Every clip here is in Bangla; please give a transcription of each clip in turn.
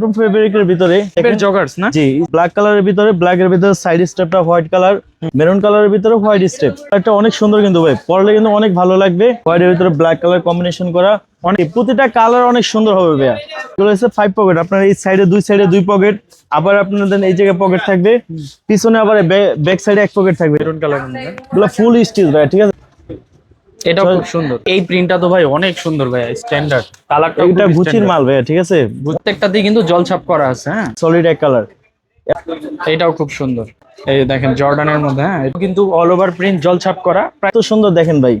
কটন ফেব্রিকের ভিতরে জগার্স না? জি ব্ল্যাক কালারের ভিতরে ব্ল্যাক এর ভিতরে সাইড স্টেপটা হোয়াইট কালার মেরুন কালারের ভিতরে হোয়াইট স্টেপ এটা অনেক সুন্দর কিন্তু ভাই পরলে কিন্তু অনেক ভালো লাগবে। হোয়াইট এর ভিতরে ব্ল্যাক কালার কম্বিনেশন করা অনেক প্রতিটা কালার অনেক সুন্দর হবে ভাইয়া। এগুলো হচ্ছে ফাইভ পকেট আপনার এই সাইডে দুই সাইডে দুই পকেট আবার আপনাদের এই জায়গায় পকেট থাকবে পিছনে আবার ব্যাক সাইডে এক পকেট থাকবে। মেরুন কালার এগুলো ফুল স্টিচ ভাই ঠিক আছে? এটাও খুব সুন্দর। এই প্রিন্টটা তো ভাই অনেক সুন্দর ভাই স্ট্যান্ডার্ড কালারটা এটা গুচির মাল ভাইয়া ঠিক আছে? প্রত্যেকটাতেই কিন্তু জলছাপ করা আছে হ্যাঁ? সলিড এক কালার এটাও খুব সুন্দর। এই দেখেন জর্ডানের মধ্যে হ্যাঁ? এটা কিন্তু অল ওভার প্রিন্ট জলছাপ করা। এত সুন্দর দেখেন ভাই।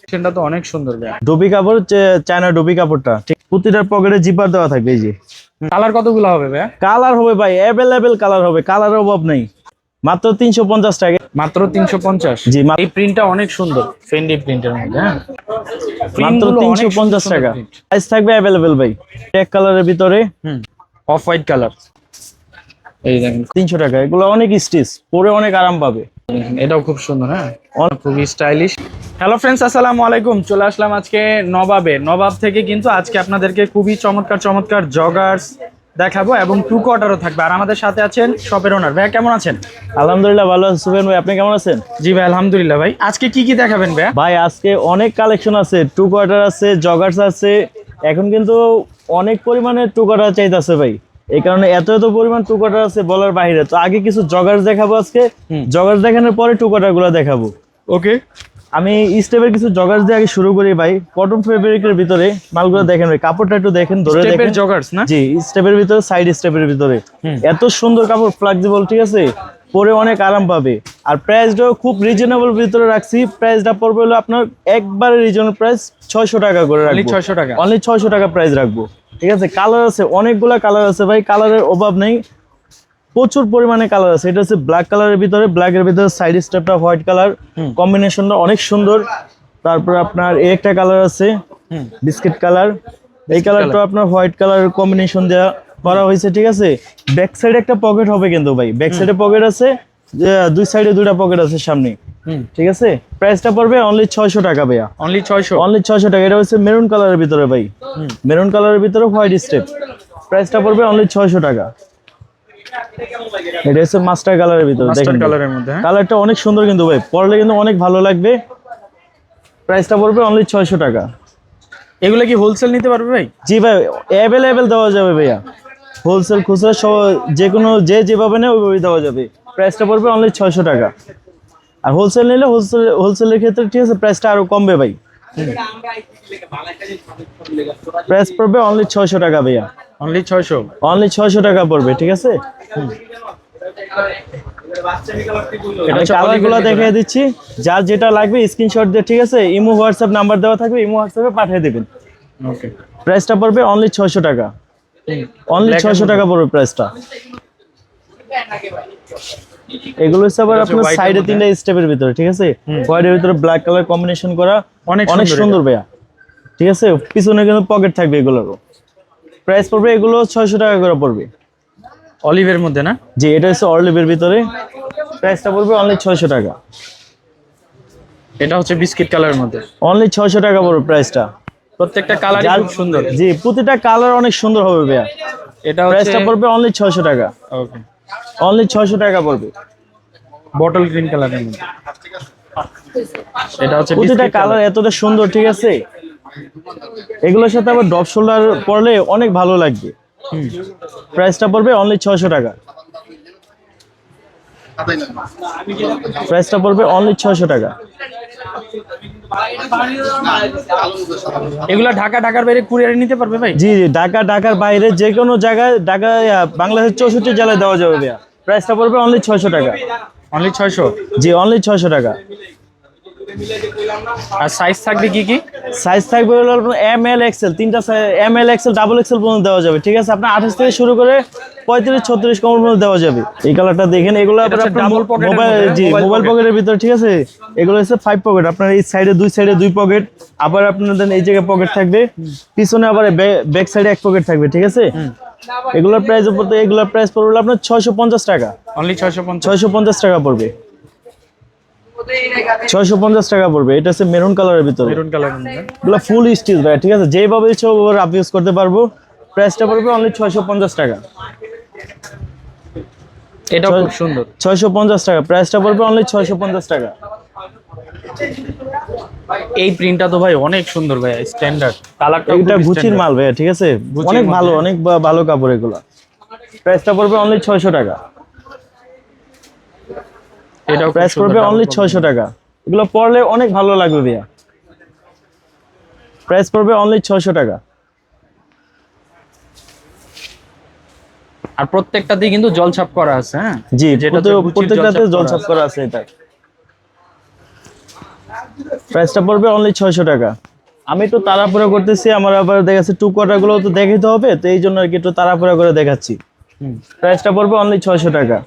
প্রাইসটা তো অনেক সুন্দর ভাই ডুবি কাপড় চায়না ডুবি কাপড়টা। ঠিক প্রতিটার পকেটে জিপার দেওয়া থাকবে এই যে। কালার কতগুলো হবে ভাই কালার হবে ভাই অ্যাভেলেবেল কালার হবে। কালারের অভাব নেই। মাত্র তিনশো পঞ্চাশ টাকা। মাত্র তিনশো পঞ্চাশ? জি, এই প্রিন্টটা অনেক সুন্দর ফেন্ডি প্রিন্টের মধ্যে হ্যাঁ? মাত্র অনেক তিনশো পঞ্চাশ টাকা। প্রাইস থাকবে অ্যাভেলেবেল ভাই। এক কালারের ভিতরে। হুম অফ হোয়াইট কালার এই দেখেন। তিনশো টাকা। এগুলো অনেক স্টিচ পরে অনেক আরাম পাবে। এটাও খুব সুন্দর হ্যাঁ? খুবই স্টাইলিশ হ্যালো ফ্রেন্ডস আসসালামু আলাইকুম। চলে আসলাম আজকে নবাবে। নবাব থেকে কিন্তু আজকে আপনাদেরকে খুবই চমৎকার চমৎকার জগার্স দেখাবো এবং টু কোয়ার্টারও থাকবে। আর আমাদের সাথে আছেন শপের ওনার ভাইয়া কেমন আছেন? আলহামদুলিল্লাহ ভালো আছেন সুবেন ভাই আপনি কেমন আছেন? জি ভাই আলহামদুলিল্লাহ ভাই। আজকে কি কি দেখাবেন ভাইয়া? ভাই আজকে অনেক কালেকশন আছে। টু কোয়ার্টার আছে জগার্স আছে। এখন কিন্তু অনেক পরিমাণে টু কোয়ার্টার চাইতেছে ভাই। এই কারণে এত এত পরিমাণ টু কোয়ার্টার আছে বলার বাইরে। তো আগে কিছু জগার্স দেখাবো আজকে। জগার্স দেখানোর পরে টু কোয়ার্টারগুলো দেখাবো। ওকে আমি স্টেপের কিছু জগার্স দিয়ে আগে শুরু করি ভাই। কটন ফেব্রিকের ভিতরে মালগুলো দেখেন ভাই কাপড়টা একটু দেখেন ধরে দেখেন। জগার্স না? জি স্টেপের ভিতরে সাইড স্টেপের ভিতরে। এত সুন্দর কাপড় ফ্লেক্সিবল ঠিক আছে? পরে অনেক আরাম পাবে। আর প্রাইসটাও খুব রিজনেবল ভিতরে রাখছি। প্রাইসটা পড়বে হলো আপনার একবারে রিজনেবল প্রাইস ছয়শো টাকা করে রাখব। ছয়শো টাকা। অনলি ছয়শো টাকা প্রাইস রাখব। ঠিক আছে? কালার আছে অনেকগুলা কালার আছে ভাই। কালারের অভাব নেই। প্রচুর পরিমাণে কালার আছে। এটা হচ্ছে ব্ল্যাক কালারের ভিতরে ব্ল্যাক এর ভিতরে সাইড স্টেপটা হোয়াইট কালার। কম্বিনেশনটা অনেক সুন্দর। তারপর আপনার এই একটা কালার আছে বিস্কিট কালার এই কালারটা আপনার হোয়াইট কালার কম্বিনেশন দেওয়া করা হয়েছে ঠিক আছে? ব্যাক সাইডে একটা পকেট হবে কিন্তু ভাই। ব্যাক সাইডে পকেট আছে দুই সাইডে দুইটা পকেট আছে সামনে। হুম। ঠিক আছে? প্রাইসটা পড়বে অনলি ছয়শো টাকা ভাইয়া। অনলি ছয়শো। অনলি ছয়শো টাকা। এটা হচ্ছে মেরুন কালারের ভিতরে ভাই। মেরুন কালারের ভিতরে হোয়াইট স্টেপ প্রাইসটা পড়বে অনলি ছয়শো টাকা। এটা হচ্ছে মাস্টার কালারের ভিতরে মাস্টার দেখেন কালারের মধ্যে হ্যাঁ? কালারটা অনেক সুন্দর কিন্তু ভাই পরলে কিন্তু অনেক ভালো লাগবে। প্রাইসটা পড়বে অনলি ছয়শো টাকা। এগুলো কি হোলসেল নিতে পারবে ভাই? জি ভাই অ্যাভেলেবেল দেওয়া যাবে ভাইয়া। হোলসেল খুচরা সব যে কোনো যে যেভাবে নেয় ওইভাবে দেওয়া যাবে। প্রাইসটা পড়বে অনলি ছয়শো টাকা। আর হোলসেল নিলে হোলসেল হোলসেলের ক্ষেত্রে ঠিক আছে প্রাইসটা আরও কমবে ভাই। প্রাইস পড়বে অনলি ছয়শো টাকা ভাইয়া। অনলি ছয়শো? অনলি ছয়শো টাকা পড়বে ঠিক আছে? এটা দেখিয়ে দিচ্ছি। যার যেটা লাগবে স্ক্রিনশট দিয়ে ঠিক আছে? ইমো হোয়াটসঅ্যাপ নাম্বার দেওয়া থাকবে ইমো হোয়াটসঅ্যাপে পাঠিয়ে দেবেন। ওকে প্রাইসটা পড়বে অনলি ছয়শো টাকা। অনলি ছয়শো and টাকা পড়বে প্রাইসটা এগুলো হচ্ছে আবার আপনার সাইডে। তিনটা স্টেপের ভিতরে ঠিক আছে? হোয়াইটের ভিতরে ব্ল্যাক কালার কম্বিনেশন করা অনেক অনেক সুন্দর সুন্দর ভাইয়া। ঠিক আছে? পিছনে কিন্তু পকেট থাকবে এগুলোরও। প্রাইস পড়বে এগুলো ছয়শো টাকা করে পড়বে। অলিভের মধ্যে না? জি এটা হচ্ছে অর্লিভের ভিতরে। প্রাইসটা পড়বে অনলি ছয়শো টাকা। এটা হচ্ছে বিস্কিট কালারের মধ্যে। অনলি ছয়শো টাকা পড়বে প্রাইসটা। প্রত্যেকটা কালার খুব সুন্দর। জি প্রতিটা কালার অনেক সুন্দর হবে ভাইয়া। এটা প্রাইসটা পড়বে অনলি ছয়শো টাকা। ওকে। অনলি ছয়শো টাকা পড়বে। বটল গ্রিন কালারের মধ্যে। এটা হচ্ছে প্রতিটা কালার। এতটা সুন্দর ঠিক আছে? এগুলোর সাথে আবার ডপ শোল্ডার পরলে অনেক ভালো লাগবে। প্রাইসটা পড়বে অনলি ছয়শো টাকা। প্রাইসটা পড়বে অনলি ছয়শো টাকা। এগুলা ঢাকা ঢাকার বাইরে কুরিয়ারে নিতে পারবে ভাই? জি জি ঢাকা ঢাকার বাইরে যে কোনো জায়গায় ঢাকা বাংলাদেশের চৌষট্টি জেলায় দেওয়া যাবে ভাইয়া। প্রাইসটা পড়বে অনলি ছয়শো টাকা। অনলি ছয়শো? জি অনলি ছয়শো টাকা। আর সাইজ থাকবে কি কি? সাইজ থাকবে হলো আপনার এম এল এক্সেল তিনটা M L XL double XL পর্যন্ত দেওয়া যাবে ঠিক আছে? আপনার আঠাশ থেকে শুরু করে পঁয়ত্রিশ ছত্রিশ কমর পর্যন্ত দেওয়া যাবে। এই কালারটা দেখেন এগুলো এটা আবার হচ্ছে আপনার double pocket এর মোবাইল জি মোবাইল পকেটের ভিতরে ঠিক আছে? এগুলো হচ্ছে ফাইভ পকেট আপনার এই সাইডে দুই সাইডে দুই পকেট আবার আপনাদের এই জায়গায় পকেট থাকবে পিছনে আবার ব্যাক সাইডে এক পকেট থাকবে ঠিক আছে? এগুলোর প্রাইস উপর এগুলোর প্রাইস পড়বে আপনার ছয়শো পঞ্চাশ টাকা। অনলি ছয়শো ছয়শো পঞ্চাশ টাকা পড়বে। ছয়শো পঞ্চাশ টাকা পড়বে। এটা হচ্ছে মেরুন কালারের ভিতরে। মেরুন কালারের এগুলো ফুল স্টিচ ভাই ঠিক আছে? যেভাবে ইচ্ছে ওভাবে রাফ ইউজ করতে পারব। প্রাইসটা পড়বে অনলি ছয়শো পঞ্চাশ টাকা। ছয়- খুব সুন্দর। ছয়শো পঞ্চাশ টাকা। প্রাইসটা পড়বে অনলি ছয়শো পঞ্চাশ টাকা। এই প্রিন্টটা তো ভাই অনেক সুন্দর ভাই স্ট্যান্ডার্ড কালারটা এটা গুচির মাল ভাইয়া ঠিক আছে? অনেক ভালো অনেক ভালো কাপড় এগুলো। প্রাইসটা পড়বে অনলি ছয়শো টাকা। খুব প্রাইস পড়বে অনলি combination। ছয়শো টাকা। এগুলো পরলে অনেক ভালো লাগবে ভাইয়া। প্রাইস পড়বে অনলি ছয়শো টাকা। আর প্রত্যেকটাতেই কিন্তু জলছাপ করা আছে হ্যাঁ? জি প্রত্যেক- প্রত্যেকটাতে জলছাপ করা আছে। এটা। প্রাইসটা পড়বে অনলি ছয়শো টাকা। আমি একটু তাড়াহুড়া করতেছি আমার আবার দেখা যাচ্ছে টু কোয়ার্টারগুলো তো দেখাইতে হবে তো এই জন্য আর কি একটু তাড়াহুড়া করে দেখাচ্ছি। প্রাইসটা পড়বে অনলি ছয়শো টাকা।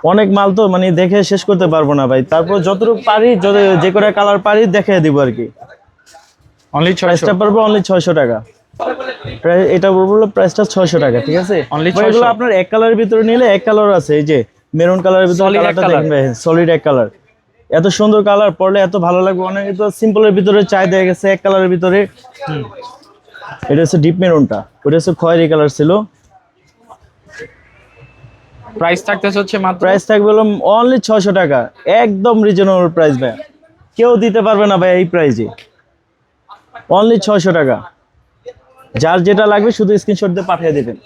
অনেক মাল তো মানে দেখে শেষ করতে পারব না ভাই। তারপর যতটুকু পারি যে করে কালার পারি দেখে দিব আর কি। অনলি ছয়শো। প্রাইসটা অনলি ছয়শো টাকা। এটা বলব প্রাইসটা ছয়শো টাকা ঠিক আছে? এগুলো আপনার এক কালারের ভিতরে নিলে এক কালার আছে এই যে মেরুন কালারের ভিতরে কালারটা। সলিড এক কালার এত সুন্দর কালার এত ভালো লাগবে। অনেকে তো সিম্পলের ভিতরে চাই দেয়া গেছে এক কালারের ভিতরে। এটা হচ্ছে ডিপ মেরুনটা ওটা হচ্ছে খয়েরি কালার ছিল। প্রাইস থাকতেছে হচ্ছে মাত্র প্রাইস থাকবে হলো অনলি ছয়শো টাকা। একদম রিজনেবল প্রাইস ভাই কেউ দিতে পারবে না ভাই এই প্রাইসে অনলি ছয়শো টাকা। যার যেটা লাগবে শুধু স্ক্রিনশট দিয়ে পাঠিয়ে দেবেন।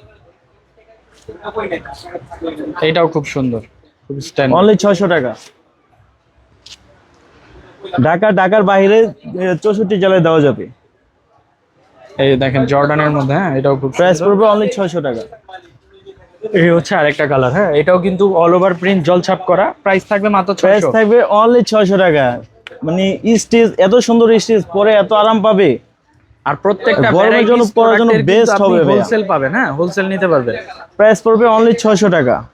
এটাও খুব সুন্দর। খুব স্ট্যান্ডার্ড অনলি ছয়শো টাকা। ঢাকা ঢাকার বাইরে চৌষট্টি জেলায় দেওয়া যাবে। এই দেখেন জর্ডানের মধ্যে হ্যাঁ এটাও খুব প্রাইস। পড়বে অনলি ছয়শো টাকা। এই হচ্ছে আরেকটা কালার হ্যাঁ? এটাও কিন্তু অল ওভার প্রিন্ট জলছাপ করা। প্রাইস থাকবে মাত্র প্রাইস থাকবে অনলি ছয়শো টাকা। মানে স্টেজ এত সুন্দর স্টেজ পরে এত আরাম পাবে। আর প্রত্যেকটা গরমের জন্য পরার জন্য best হবে হোলসেল পাবেন হ্যাঁ? হোলসেল নিতে পারবেন। প্রাইস পড়বে অনলি ছয়শো টাকা।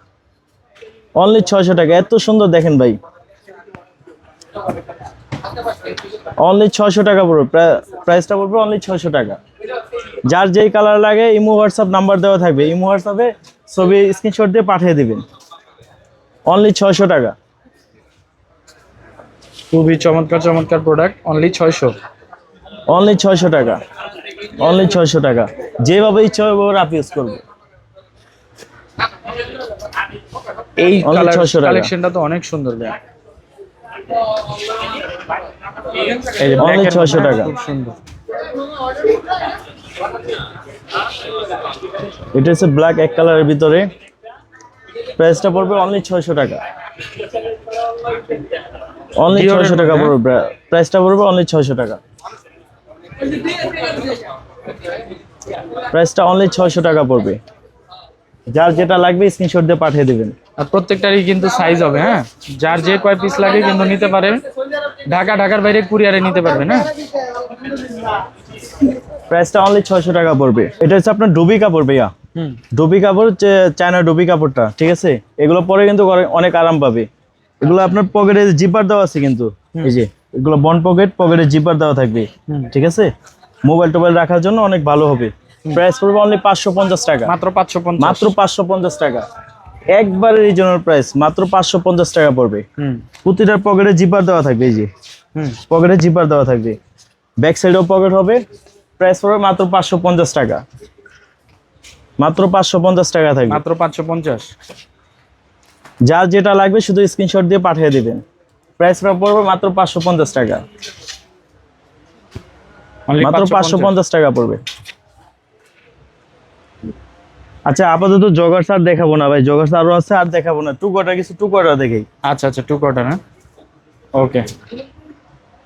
অনলি ছয়শো টাকা। এত সুন্দর দেখেন ভাই। অনলি ছয়শো টাকা পড়বে। প্রা- প্রাইসটা পড়বে অনলি ছয়শো টাকা। যার যেই কালার লাগে ইমো হোয়াটসঅ্যাপ নাম্বার দেওয়া থাকবে। ইমো হোয়াটসঅ্যাপে ছবি স্ক্রিনশট দিয়ে পাঠিয়ে দিবেন। অনলি ছয়শো টাকা। খুবই চমৎকার চমৎকার প্রোডাক্ট অনলি ছয়শো। অনলি ছয়শো টাকা। অনলি ছয়শো টাকা। যেভাবে ইচ্ছা হবে আপ ইউজ করবে। এই Only কালার 600 টাকা। কালেকশনটা তো অনেক সুন্দর ভাই এই যে Only black এর 600 মধ্যে টাকা। খুব সুন্দর। এটা হচ্ছে ব্ল্যাক এক কালারের ভিতরে। প্রাইসটা পড়বে অনলি ছয়শো টাকা। অনলি ছয়শো টাকা পড়বে প্রাইসটা পড়বে অনলি ছয়শো টাকা। প্রাইসটা অনলি ছয়শো টাকা পড়বে। যার যেটা লাগবে স্ক্রিনশট দিয়ে পাঠিয়ে দেবেন। আর প্রত্যেকটারই কিন্তু সাইজ হবে হ্যাঁ? যার যে কয় পিস লাগে কিন্তু নিতে পারেন। ঢাকা ঢাকার বাইরে কুরিয়ারে নিতে পারবে না? প্রাইসটা অনলি ছয়শো টাকা পড়বে। এটা হচ্ছে আপনার ডুবি কাপড় ভাইয়া। হুম। ডুবি কাপড় চায়না ডুবি কাপড়টা ঠিক আছে? এগুলো পরে কিন্তু অনেক আরাম পাবে। এগুলো আপনার পকেটে জিপার দেওয়া আছে কিন্তু। এই যে এগুলো বন পকেট পকেটে জিপার দেওয়া থাকবে। ঠিক আছে? মোবাইল টোবাইল রাখার জন্য অনেক ভালো হবে। প্রাইস পড়বে অনলি পাঁচশো পঞ্চাশ টাকা। মাত্র পাঁচশো পঞ্চাশ। মাত্র পাঁচশো পঞ্চাশ টাকা। একবারে রিজনাল প্রাইস মাত্র পাঁচশো পঞ্চাশ টাকা পড়বে। হুম। প্রতিটার পকেটে জিপার দেওয়া থাকবে এই যে। পকেটে জিপার দেওয়া থাকবে। ব্যাক সাইডেও পকেট হবে প্রাইস পড়বে মাত্র পাঁচশো পঞ্চাশ টাকা। মাত্র পাঁচশো পঞ্চাশ টাকা থাকবে। মাত্র পাঁচশো পঞ্চাশ। যার যেটা লাগবে শুধু স্ক্রিনশট দিয়ে পাঠিয়ে দিবেন। প্রাইসটা পড়বে মাত্র পাঁচশো পঞ্চাশ টাকা। মাত্র পাঁচশো পঞ্চাশ টাকা পড়বে। আচ্ছা আপাতত জগার্স সার দেখাবো না ভাই জগার্স আরও আছে আর দেখাবো না। টু কোয়ার্টার কিছু টু কোয়ার্টার দেখেই আচ্ছা আচ্ছা টু কোয়ার্টার হ্যাঁ ওকে।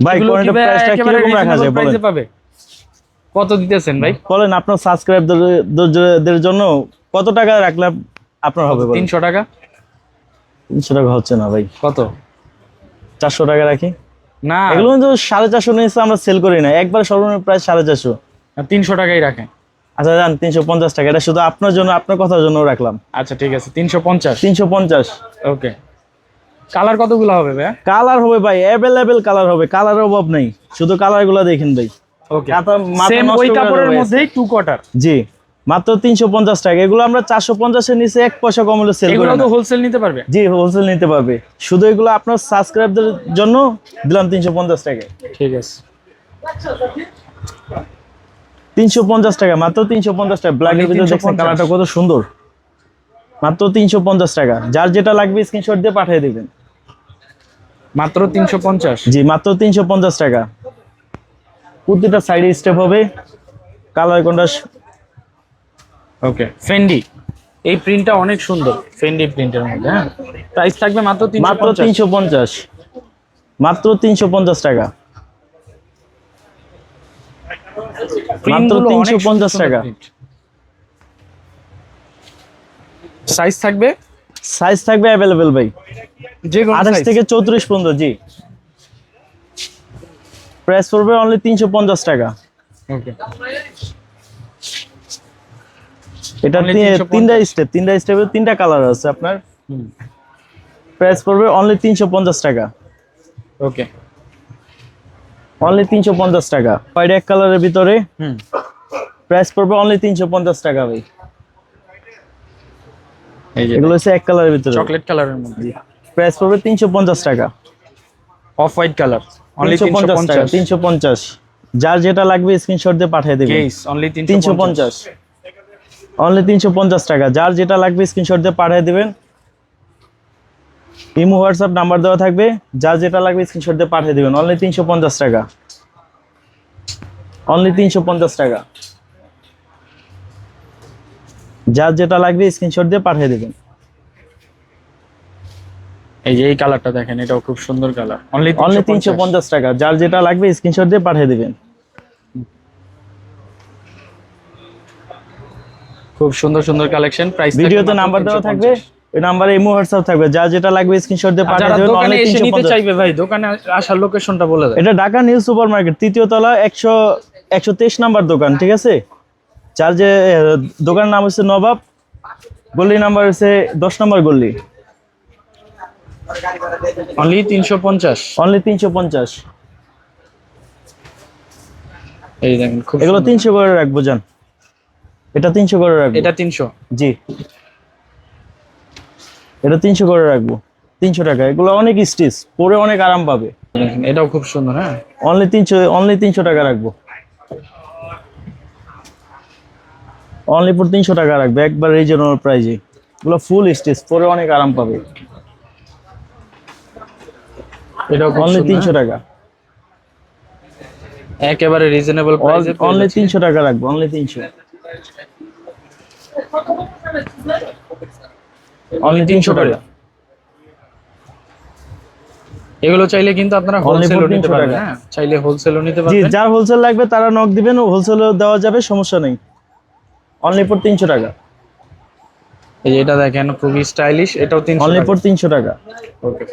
ভাই কোয়ার্টার প্রাইসটা কীরকম রাখা যায় বলেন? পাবে? কত দিতেছেন ভাই? বলেন আপনার সাবস্ক্রাইবদের জন্য কত টাকা রাখলে আপনার হবে বলেন? তিনশো টাকা? তিনশো টাকা হচ্ছে না ভাই। কত? চারশো টাকা রাখি। না। এগুলো সাড়ে চারশো নিয়েছে আমরা সেল করি না। একবার সর্বনিম্ন সাড়ে চারশো। তিনশো টাকাই রাখেন। আচ্ছা যান তিনশো পঞ্চাশ টাকা। এটা শুধু আপনার জন্য আপনার কথার জন্য রাখলাম। আচ্ছা ঠিক আছে তিনশো পঞ্চাশ। তিনশো পঞ্চাশ। ওকে। কালার কতগুলো হবে ভাই কালার হবে ভাই অ্যাভেলেবেল কালার হবে কালারের অভাব নেই। শুধু কালারগুলো দেখেন ভাই। ওকে। মাথা- মাথা সেম ওই কাপড়ের মধ্যেই টু কোয়ার্টার জি মাত্র তিনশো পঞ্চাশ টাকা। এগুলো আমরা চারশো পঞ্চাশের নিচে এক পয়সা কম হলে সেল করি এগুলো তো হোলসেল নিতে পারবে? জি হোলসেল নিতে পারবে। শুধু এগুলো আপনার সাবস্ক্রাইবদের জন্য দিলাম তিনশো পঞ্চাশ টাকা। ঠিক আছে। তিনশো পঞ্চাশ টাকা মাত্র তিনশো পঞ্চাশ টাকা। ব্ল্যাকের Only ভিতরে দেখছেন 350 কালারটা কত সুন্দর। মাত্র তিনশো পঞ্চাশ টাকা। যার যেটা লাগবে স্ক্রিনশট দিয়ে পাঠিয়ে দিবেন। মাত্র তিনশো পঞ্চাশ। জি মাত্র তিনশো পঞ্চাশ টাকা। প্রতিটা সাইডে স্টেপ হবে। কালার কোনটা? ওকে ফেন্ডি এই প্রিন্টটা অনেক সুন্দর ফেন্ডি প্রিন্টের মধ্যে হ্যাঁ? প্রাইস থাকবে মাত্র মাত্র তিনশো পঞ্চাশ। মাত্র তিনশো পঞ্চাশ টাকা। মাত্র 350 টাকা। সাইজ থাকবে? সাইজ থাকবে অ্যাভেলেবেল ভাই। যে কোনো আঠাশ size? থেকে চৌত্রিশ পর্যন্ত জি। প্রাইস পড়বে অনলি তিনশো পঞ্চাশ টাকা। Okay. এটা 350 তিনটা স্টেপ তিনটা স্টেপে তিনটা কালার আছে আপনার। প্রাইস পড়বে অনলি তিনশো পঞ্চাশ টাকা। ওকে অনলি তিনশো পঞ্চাশ টাকা। হোয়াইট এক কালারের ভিতরে। প্রাইস পড়বে অনলি তিনশো পঞ্চাশ টাকা ভাই। এগুলো হচ্ছে এক কালারের ভিতরে। চকলেট কালারের মধ্যে। প্রাইস পড়বে তিনশো পঞ্চাশ টাকা। অফ হোয়াইট কালার অনলি পঞ্চাশ টাকা তিনশো পঞ্চাশ। যার যেটা লাগবে স্ক্রিনশট দিয়ে পাঠিয়ে দেবে। অনলি তিনশো পঞ্চাশ। অনলি তিনশো পঞ্চাশ টাকা। যার যেটা লাগবে স্ক্রিনশট দিয়ে পাঠিয়ে দিবেন। ইমো হোয়াটসঅ্যাপ নাম্বার দেওয়া থাকবে। যার যেটা লাগবে স্ক্রিনশট দিয়ে পাঠিয়ে দিবেন। অনলি তিনশো পঞ্চাশ টাকা। অনলি তিনশো পঞ্চাশ টাকা। যার যেটা লাগবে স্ক্রিনশট দিয়ে পাঠিয়ে দিবেন। এই যে এই কালারটা দেখেন এটাও খুব সুন্দর কালার। অনলি অনলি তিনশো পঞ্চাশ টাকা। যার যেটা লাগবে স্ক্রিনশট দিয়ে পাঠিয়ে দিবেন। খুব সুন্দর সুন্দর কালেকশন প্রাইস ভিডিওতে নাম্বার দেওয়া থাকবে। ওই নাম্বারে ইমো হোয়াটসঅ্যাপ থাকবে। যার যেটা লাগবে স্ক্রিনশট দিয়ে পাঠিয়ে দেবেন দোকানে অনলি এসে নিতে চাইবে ভাই দোকানে আসার লোকেশনটা বলে দেয় এটা ঢাকা নিউ সুপার মার্কেট তৃতীয় তলা একশো একশো তেইশ নাম্বার দোকান ঠিক আছে? যার যে দোকানের নাম হচ্ছে নবাব গল্লি নাম্বার হচ্ছে দশ নম্বর গল্লি অনলি তিনশো পঞ্চাশ। অনলি তিনশো পঞ্চাশ। এই দেখেন খুব এগুলো সুন্দর। তিনশো করে রাখব যান এটা তিনশো করে রাখব। এটা তিনশো। জি। এটা তিনশো করে রাখব। তিনশো টাকা। এগুলো অনেক স্টিচ পরে অনেক আরাম পাবে। এটাও খুব সুন্দর হ্যাঁ? অনলি তিনশো অনলি তিনশো টাকা রাখব। অনলি পর তিনশো টাকা রাখবে একবার রিজনেবল প্রাইজে এগুলো ফুল স্টিচ পরে অনেক আরাম পাবে। খুব অনলি তিনশো হ্যাঁ? টাকা। একেবারে রিজনেবল প্রাইসে অনলি তিনশো টাকা রাখব অনলি তিনশো। অনলি তিনশো টাকা। এগুলো চাইলে কিন্তু আপনারা হোলসেলও নিতে পারবেন। হ্যাঁ চাইলে হোলসেলও নিতে জি পারবেন। যার হোলসেল লাগবে তারা নক দিবেন ও হোলসেলও দেওয়া যাবে সমস্যা নেই। অনলি ফর তিনশো টাকা। এই যে এটা দেখেন খুবই স্টাইলিশ এটাও তিনশো অনলি ফর তিনশো টাকা। ওকে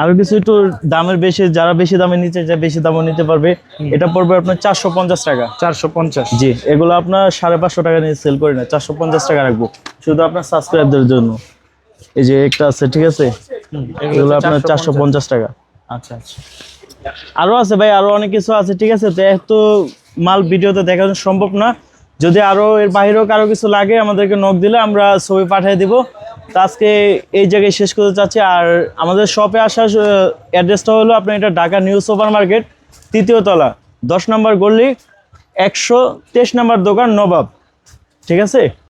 আরও কিছু একটু দামের বেশি যারা বেশি দামে নিতে চায় বেশি দামও নিতে পারবে। এটা পড়বে আপনার চারশো পঞ্চাশ টাকা। চারশো পঞ্চাশ। জি এগুলো আপনার সাড়ে পাঁচশো টাকা নিয়ে সেল করি না চারশো পঞ্চাশ টাকা রাখব শুধু আপনার সাবস্ক্রাইবদের জন্য। এই যে একটা আছে ঠিক আছে? এগুলো আপনার চারশো পঞ্চাশ। টাকা। আচ্ছা আচ্ছা। আরও আছে ভাই আরও অনেক কিছু আছে ঠিক আছে? তো এত মাল ভিডিওতে দেখানো সম্ভব না যদি আরও এর বাইরেও কারও কিছু লাগে আমাদেরকে নক দিলে আমরা ছবি পাঠিয়ে দিব। তো আজকে এই জায়গায় শেষ করতে চাচ্ছি, আর আমাদের শপে আসার অ্যাড্রেসটা হলো আপনার এটা ঢাকা নিউ সুপার মার্কেট তৃতীয় তলা, দশ নম্বর গল্লি একশো তেইশ নম্বর দোকান নবাব। ঠিক আছে?